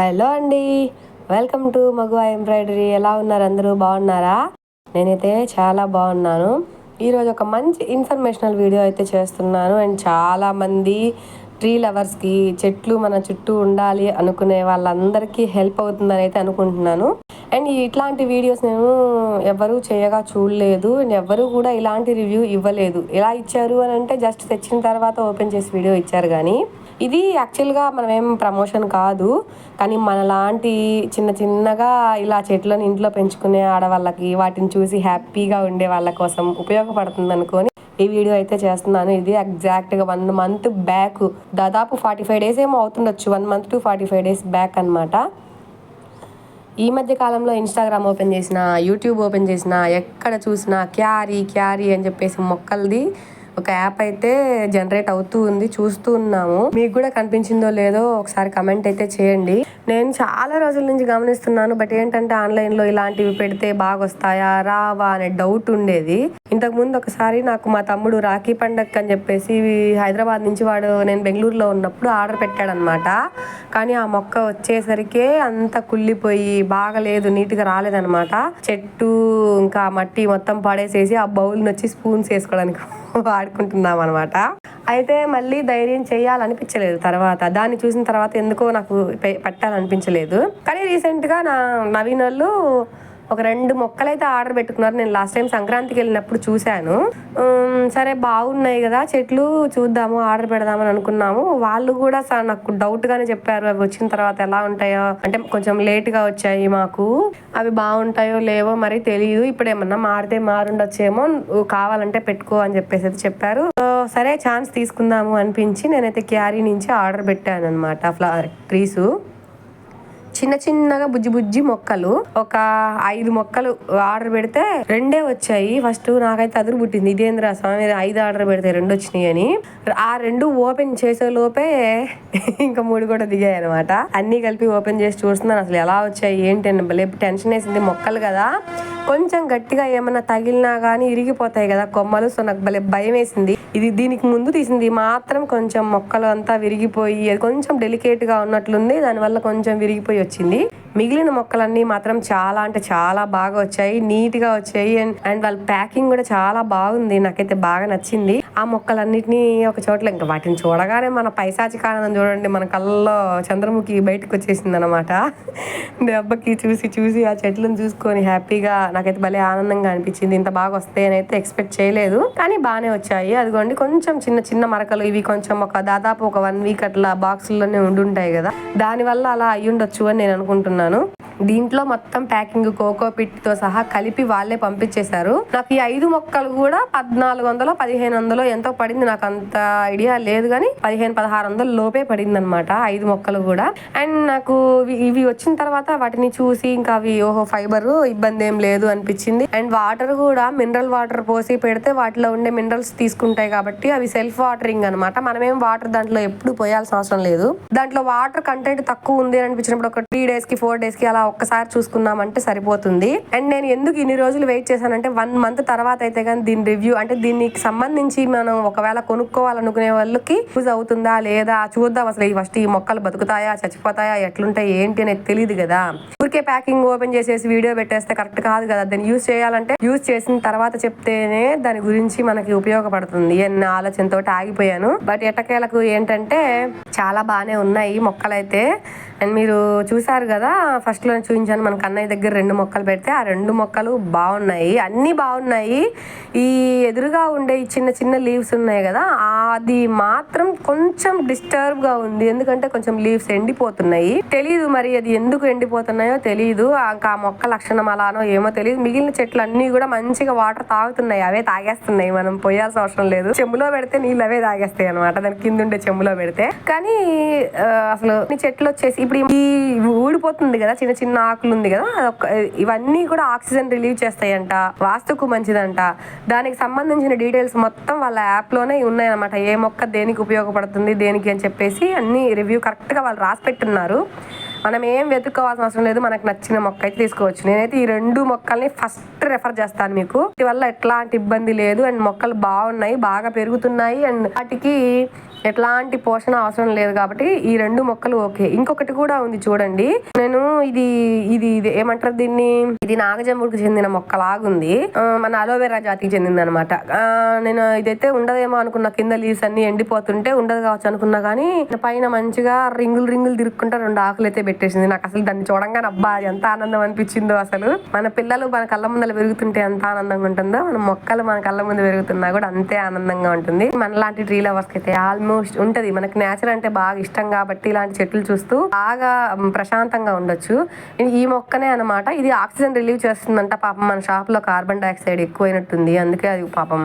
Hello అండి. Welcome to Maguva embroidery. ఎలా ఉన్నారు అందరూ? బాగున్నారా? నేనైతే చాలా బాగున్నాను. ఈరోజు ఒక మంచి ఇన్ఫర్మేషనల్ వీడియో అయితే చేస్తున్నాను. అండ్ చాలామంది ట్రీ లవర్స్కి చెట్లు మన చుట్టూ ఉండాలి అనుకునే వాళ్ళందరికీ హెల్ప్ అవుతుందని అయితే అనుకుంటున్నాను. అండ్ ఇట్లాంటి వీడియోస్ నేను ఎవరు చేయగా చూడలేదు. అండ్ ఎవరు కూడా ఇలాంటి రివ్యూ ఇవ్వలేదు. ఎలా ఇచ్చారు అని అంటే జస్ట్ తెచ్చిన తర్వాత ఓపెన్ చేసి వీడియో ఇచ్చారు కానీ ఇది యాక్చువల్గా మనం ఏం ప్రమోషన్ కాదు. కానీ మనలాంటి చిన్న చిన్నగా ఇలా చెట్లను ఇంట్లో పెంచుకునే ఆడవాళ్ళకి వాటిని చూసి హ్యాపీగా ఉండే వాళ్ళ కోసం ఉపయోగపడుతుంది అనుకొని ఈ వీడియో అయితే చేస్తున్నాను. ఇది ఎగ్జాక్ట్గా వన్ మంత్ బ్యాక్ దాదాపు ఫార్టీ ఫైవ్ డేస్ ఏమో అవుతుండొచ్చు. One month to forty five days back అనమాట ఈ మధ్య కాలంలో ఇన్స్టాగ్రామ్ ఓపెన్ చేసిన యూట్యూబ్ ఓపెన్ చేసిన ఎక్కడ చూసినా క్యారీ క్యారీ అని చెప్పేసి మొక్కలది ఒక యాప్ అయితే జనరేట్ అవుతూ ఉంది చూస్తూ ఉన్నాము. మీకు కూడా కనిపించిందో లేదో ఒకసారి కమెంట్ అయితే చేయండి. నేను చాలా రోజుల నుంచి గమనిస్తున్నాను బట్ ఏంటంటే ఆన్లైన్లో ఇలాంటివి పెడితే బాగా వస్తాయా రావా అనే డౌట్ ఉండేది. ఇంతకు ముందు ఒకసారి నాకు మా తమ్ముడు రాఖీ పండగ అని చెప్పేసి హైదరాబాద్ నుంచి వాడు నేను బెంగళూరులో ఉన్నప్పుడు ఆర్డర్ పెట్టాడనమాట. కానీ ఆ మొక్క వచ్చేసరికే అంత కుళ్ళిపోయి బాగలేదు నీట్గా రాలేదనమాట. చెట్టు ఇంకా మట్టి మొత్తం పడేసేసి ఆ బౌల్ని వచ్చి స్పూన్స్ వేసుకోవడానికి వాడుకుంటున్నాం అనమాట అయితే మళ్ళీ ధైర్యం చేయాలనిపించలేదు తర్వాత. దాన్ని చూసిన తర్వాత ఎందుకో నాకు పె- పెట్టాలనిపించలేదు. కానీ రీసెంట్గా నా నవీన్ వాళ్ళు ఒక రెండు మొక్కలైతే ఆర్డర్ పెట్టుకున్నారు. నేను లాస్ట్ టైం సంక్రాంతికి వెళ్ళినప్పుడు చూశాను. సరే బాగున్నాయి కదా చెట్లు చూద్దాము ఆర్డర్ పెడదామని అనుకున్నాము. వాళ్ళు కూడా సార్ నాకు డౌట్గానే చెప్పారు అవి వచ్చిన తర్వాత ఎలా ఉంటాయో. అంటే కొంచెం లేట్గా వచ్చాయి మాకు. అవి బాగుంటాయో లేవో మరి తెలియదు ఇప్పుడు ఏమన్నా మారితే మారుండొచ్చేమో కావాలంటే పెట్టుకో అని చెప్పేసి అయితే చెప్పారు. సరే ఛాన్స్ తీసుకుందాము అనిపించి నేనైతే క్యారీ నుంచి ఆర్డర్ పెట్టాను అనమాట ఫ్లవర్ ట్రీసు చిన్న చిన్నగా బుజ్జి బుజ్జి మొక్కలు. ఒక ఐదు మొక్కలు ఆర్డర్ పెడితే రెండే వచ్చాయి. ఫస్ట్ నాకైతే అదురు పుట్టింది. ఇదేంద్ర స్వామి ఐదు ఆర్డర్ పెడితే రెండు వచ్చినాయి అని. ఆ రెండు ఓపెన్ చేసే లోపే ఇంకా మూడు కూడా దిగాయి అనమాట అన్ని కలిపి ఓపెన్ చేసి చూస్తున్నాను. అసలు ఎలా వచ్చాయి ఏంటి అని భలే టెన్షన్ వేసింది మొక్కలు కదా. కొంచెం గట్టిగా ఏమన్నా తగిలినా కానీ ఇరిగిపోతాయి కదా కొమ్మలు. సో నాకు భలే భయం వేసింది. ఇది దీనికి ముందు తీసింది. మాత్రం కొంచెం మొక్కలు అంతా విరిగిపోయి అది కొంచెం డెలికేట్గా ఉన్నట్లుంది. దానివల్ల కొంచెం విరిగిపోయి వచ్చింది. మిగిలిన మొక్కలన్నీ మాత్రం చాలా అంటే చాలా బాగా వచ్చాయి నీట్గా వచ్చాయి. అండ్ అండ్ వాళ్ళ ప్యాకింగ్ కూడా చాలా బాగుంది. నాకైతే బాగా నచ్చింది. ఆ మొక్కలన్నిటినీ ఒక చోట్ల ఇంకా వాటిని చూడగానే మన పైశాచిక కారణం చూడండి మన కళ్ళలో చంద్రముఖి బయటకు వచ్చేసింది అనమాట దెబ్బకి చూసి చూసి ఆ చెట్లను చూసుకొని హ్యాపీగా నాకైతే భలే ఆనందంగా అనిపించింది. ఇంత బాగా వస్తాయి అని అయితే ఎక్స్పెక్ట్ చేయలేదు. కానీ బాగానే వచ్చాయి. అదిగోండి కొంచెం చిన్న చిన్న మరకలు. ఇవి కొంచెం ఒక దాదాపు ఒక వన్ వీక్ అట్లా బాక్సుల్లోనే ఉండుంటాయి కదా. దానివల్ల అలా అయ్యుండొచ్చు అని నేను అనుకుంటున్నాను. ¿no? దీంట్లో మొత్తం ప్యాకింగ్ కోకో పిట్తో సహా కలిపి వాళ్ళే పంపించేశారు. నాకు ఈ ఐదు మొక్కలు కూడా పద్నాలుగు వందలు పదిహేను వందలు ఎంతో పడింది. నాకు అంత ఐడియా లేదు కానీ పదిహేను పదహారు వందల లోపే పడింది అనమాట ఐదు మొక్కలు కూడా. అండ్ నాకు ఇవి- ఇవి వచ్చిన తర్వాత వాటిని చూసి ఇంకా అవి ఓహో ఫైబర్ ఇబ్బంది ఏం లేదు అనిపించింది. అండ్ వాటర్ కూడా మినరల్ వాటర్ పోసి పెడితే వాటిలో ఉండే మినరల్స్ తీసుకుంటాయి కాబట్టి అవి సెల్ఫ్ వాటరింగ్ అనమాట మనమేం వాటర్ దాంట్లో ఎప్పుడు పోయాల్సిన అవసరం లేదు. దాంట్లో వాటర్ కంటెంట్ తక్కువ ఉంది అనిపించినప్పుడు ఒక త్రీ డేస్కి ఫోర్ డేస్కి అలా ఒక్కసారి చూసుకున్నామంటే సరిపోతుంది. అండ్ నేను ఎందుకు ఇన్ని రోజులు వెయిట్ చేశానంటే వన్ మంత్ తర్వాత అయితే కానీ దీని రివ్యూ అంటే దీనికి సంబంధించి మనం ఒకవేళ కొనుక్కోవాలనుకునే వాళ్ళకి యూజ్ అవుతుందా లేదా చూద్దాం అసలు ఈ ఫస్ట్ ఈ మొక్కలు బతుకుతాయా చచ్చిపోతాయా ఎట్లుంటాయి ఏంటి అనేది తెలియదు కదా. ఊరికే ప్యాకింగ్ ఓపెన్ చేసేసి వీడియో పెట్టేస్తే కరెక్ట్ కాదు కదా. దాన్ని యూజ్ చేయాలంటే యూజ్ చేసిన తర్వాత చెప్తేనే దాని గురించి మనకి ఉపయోగపడుతుంది అన్న ఆలోచనతో ఆగిపోయాను. బట్ ఎట్టకేలకు ఏంటంటే చాలా బాగానే ఉన్నాయి మొక్కలైతే. అండ్ మీరు చూసారు కదా ఫస్ట్లో చూపించాను మన కన్నయ్య దగ్గర రెండు మొక్కలు పెడితే ఆ రెండు మొక్కలు బాగున్నాయి అన్ని బాగున్నాయి ఈ ఎదురుగా ఉండే చిన్న చిన్న లీవ్స్ ఉన్నాయి కదా ఆ అది మాత్రం కొంచెం డిస్టర్బ్గా ఉంది. ఎందుకంటే కొంచెం లీవ్స్ ఎండిపోతున్నాయి. తెలియదు మరి అది ఎందుకు ఎండిపోతున్నాయో తెలియదు ఇంకా ఆ మొక్క లక్షణం అలానో ఏమో తెలియదు మిగిలిన చెట్లు అన్ని కూడా మంచిగా వాటర్ తాగుతున్నాయి. అవే తాగేస్తున్నాయి. మనం పోయాల్సిన అవసరం లేదు. చెంబులో పెడితే నీళ్ళు అవే తాగేస్తాయి అనమాట దాని కింద ఉండే చెంబులో పెడితే. కానీ అసలు చెట్లు వచ్చేసి ఇప్పుడు ఈ ఊడిపోతుంది కదా. చిన్న చిన్న ఆకులు ఉంది కదా. ఇవన్నీ కూడా ఆక్సిజన్ రిలీవ్ చేస్తాయంట. వాస్తుకు మంచిదంట. దానికి సంబంధించిన డీటెయిల్స్ మొత్తం వాళ్ళ యాప్లోనే ఉన్నాయన్నమాట. ఏ మొక్క దేనికి ఉపయోగపడుతుంది దేనికి అని చెప్పేసి అన్ని రివ్యూ కరెక్ట్గా వాళ్ళు రాసి పెట్టున్నారు. మనం ఏం వెతుక్కోవాల్సిన అవసరం లేదు మనకు నచ్చిన మొక్క అయితే తీసుకోవచ్చు. నేనైతే ఈ రెండు మొక్కల్ని ఫస్ట్ రెఫర్ చేస్తాను మీకు. వీటి వల్ల ఎట్లాంటి ఇబ్బంది లేదు అండ్ మొక్కలు బాగున్నాయి బాగా పెరుగుతున్నాయి అండ్ వాటికి ఎట్లాంటి పోషణ అవసరం లేదు కాబట్టి ఈ రెండు మొక్కలు ఓకే. ఇంకొకటి కూడా ఉంది చూడండి. నేను ఇది ఇది ఇది ఏమంటారు దీన్ని? ఇది నాగజంబుడికి చెందిన మొక్క లాగుంది మన అలోవెరా జాతికి చెందింది అనమాట నేను ఇదైతే ఉండదేమో అనుకున్న కింద లీవ్స్ అన్ని ఎండిపోతుంటే ఉండదు కావచ్చు అనుకున్నా కానీ పైన మంచిగా రింగులు రింగులు తిరుక్కుంటా రెండు ఆకులు అయితే పెట్టేసింది. నాకు అసలు దాన్ని చూడంగానే అబ్బా ఎంత ఆనందం అనిపించిందో అసలు. మన పిల్లలు మన కళ్ళ ముందర పెరుగుతుంటే ఎంత ఆనందంగా ఉంటుందో మన మొక్కలు మన కళ్ళ ముందు పెరుగుతున్నా కూడా అంతే ఆనందంగా ఉంటుంది. మనలాంటి ట్రీ లవర్స్ అయితే ఆల్మోస్ట్ ఉంటది. మనకి నేచర్ అంటే బాగా ఇష్టం కాబట్టి ఇలాంటి చెట్లు చూస్తూ బాగా ప్రశాంతంగా ఉండొచ్చు. ఈ మొక్కనే అన్నమాట. ఇది ఆక్సిజన్ రిలీవ్ చేస్తుందంట పాపం. మన షాప్లో కార్బన్ డైఆక్సైడ్ ఎక్కువైనట్టుంది. అందుకే అది పాపం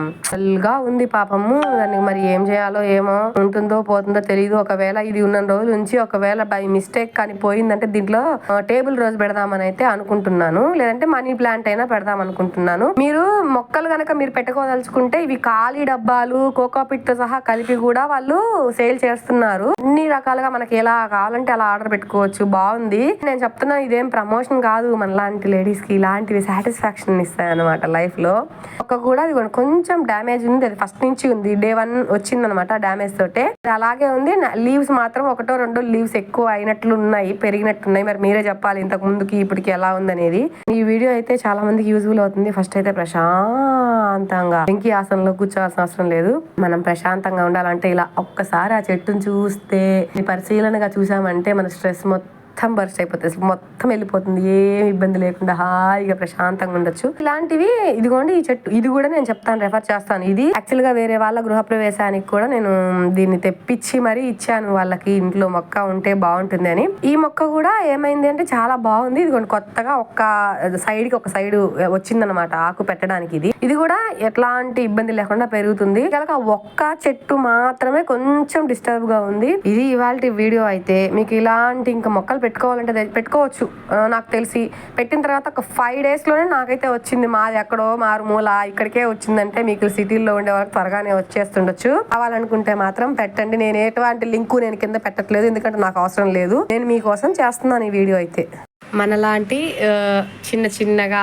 గా ఉంది పాపము. దాన్ని మరి ఏం చేయాలో ఏమో ఉంటుందో పోతుందో తెలియదు ఒకవేళ ఇది ఉన్న రోజుల నుంచి ఒకవేళ బై మిస్టేక్ కానీ పోయి పోయిందంటే దీంట్లో టేబుల్ రోజ్ పెడదామని అయితే అనుకుంటున్నాను. లేదంటే మనీ ప్లాంట్ అయినా పెడదాం అనుకుంటున్నాను. మీరు మొక్కలు కనుక మీరు పెట్టుకోదలుచుకుంటే ఇవి ఖాళీ డబ్బాలు కోకోపిట్తో సహా కలిపి కూడా వాళ్ళు సేల్ చేస్తున్నారు. అన్ని రకాలుగా మనకి ఎలా కావాలంటే అలా ఆర్డర్ పెట్టుకోవచ్చు. బాగుంది. నేను చెప్తున్నా ఇదేం ప్రమోషన్ కాదు మన లాంటి లేడీస్కి ఇలాంటివి సాటిస్ఫాక్షన్ ఇస్తాయి అనమాట లైఫ్లో ఒక కూడా అది కొంచెం డ్యామేజ్ ఉంది. అది ఫస్ట్ నుంచి ఉంది. డే వన్ వచ్చింది అనమాట డ్యామేజ్ తోటే. అలాగే ఉంది. లీవ్స్ మాత్రం ఒకటో రెండో లీవ్స్ ఎక్కువ అయినట్లు ఉన్నాయి పెరిగినట్టున్నాయి. మరి మీరే చెప్పాలి ఇంతకు ముందుకి ఇప్పటికి ఎలా ఉందనేది. ఈ వీడియో అయితే చాలా మందికి యూజ్ఫుల్ అవుతుంది. ఫస్ట్ అయితే ప్రశాంతంగా. వెంకీ ఆసనంలో కూర్చోవాల్సిన అవసరం లేదు. మనం ప్రశాంతంగా ఉండాలంటే ఇలా ఒక్కసారి ఆ చెట్టును చూస్తే పరిశీలనగా చూసామంటే మన స్ట్రెస్ మొత్తం బర్స్ట్ అయిపోతుంది. అసలు మొత్తం వెళ్ళిపోతుంది. ఏం ఇబ్బంది లేకుండా హాయిగా ప్రశాంతంగా ఉండొచ్చు. ఇలాంటివి ఇదిగోండి ఈ చెట్టు. ఇది కూడా నేను చెప్తాను రెఫర్ చేస్తాను. ఇది యాక్చువల్గా వేరే వాళ్ళ గృహప్రవేశానికి కూడా నేను దీన్ని తెప్పించి మరీ ఇచ్చాను. వాళ్ళకి ఇంట్లో మొక్క ఉంటే బాగుంటుంది అని. ఈ మొక్క కూడా ఏమైంది అంటే చాలా బాగుంది. ఇదిగోండి కొత్తగా ఒక్క సైడ్కి ఒక సైడ్ వచ్చిందనమాట ఆకు పెట్టడానికి ఇది. ఇది కూడా ఎట్లాంటి ఇబ్బంది లేకుండా పెరుగుతుంది. కనుక ఒక్క చెట్టు మాత్రమే కొంచెం డిస్టర్బ్గా ఉంది. ఇది ఇవాళ వీడియో అయితే మీకు ఇలాంటి ఇంకా మొక్కలు పెట్టుకోవాలంటే పెట్టుకోవచ్చు. నాకు తెలిసి పెట్టిన తర్వాత ఒక ఫైవ్ డేస్లోనే నాకైతే వచ్చింది మాది ఎక్కడో మారుమూల ఇక్కడికే వచ్చిందంటే మీకు సిటీల్లో ఉండే వాళ్ళకి త్వరగానే వచ్చేస్తుండొచ్చు. కావాలనుకుంటే మాత్రం పెట్టండి. నేను ఎటువంటి లింకు నేను కింద పెట్టట్లేదు. ఎందుకంటే నాకు అవసరం లేదు. నేను మీకోసం చేస్తున్నాను ఈ వీడియో అయితే. మనలాంటి చిన్న చిన్నగా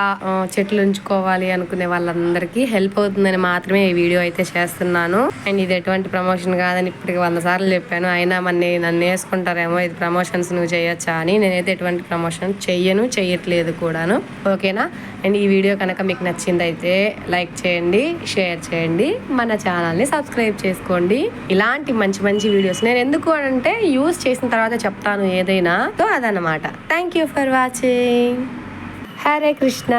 చెట్లు ఉంచుకోవాలి అనుకునే వాళ్ళందరికీ హెల్ప్ అవుతుందని మాత్రమే ఈ వీడియో అయితే చేస్తున్నాను. అండ్ ఇది ఎటువంటి ప్రమోషన్ కాదని ఇప్పటికి వంద సార్లు చెప్పాను. అయినా మన నన్ను వేసుకుంటారేమో ఇది ప్రమోషన్స్ నువ్వు చేయొచ్చా అని. నేనైతే ఎటువంటి ప్రమోషన్ చెయ్యను చెయ్యట్లేదు కూడాను. ఓకేనా? అండ్ ఈ వీడియో కనుక మీకు నచ్చిందైతే లైక్ చేయండి షేర్ చేయండి మన ఛానల్ని సబ్స్క్రైబ్ చేసుకోండి. ఇలాంటి మంచి మంచి వీడియోస్ నేను ఎందుకు అంటే యూస్ చేసిన తర్వాత చెప్తాను ఏదైనా. సో అదనమాట thank you for watching Hare Krishna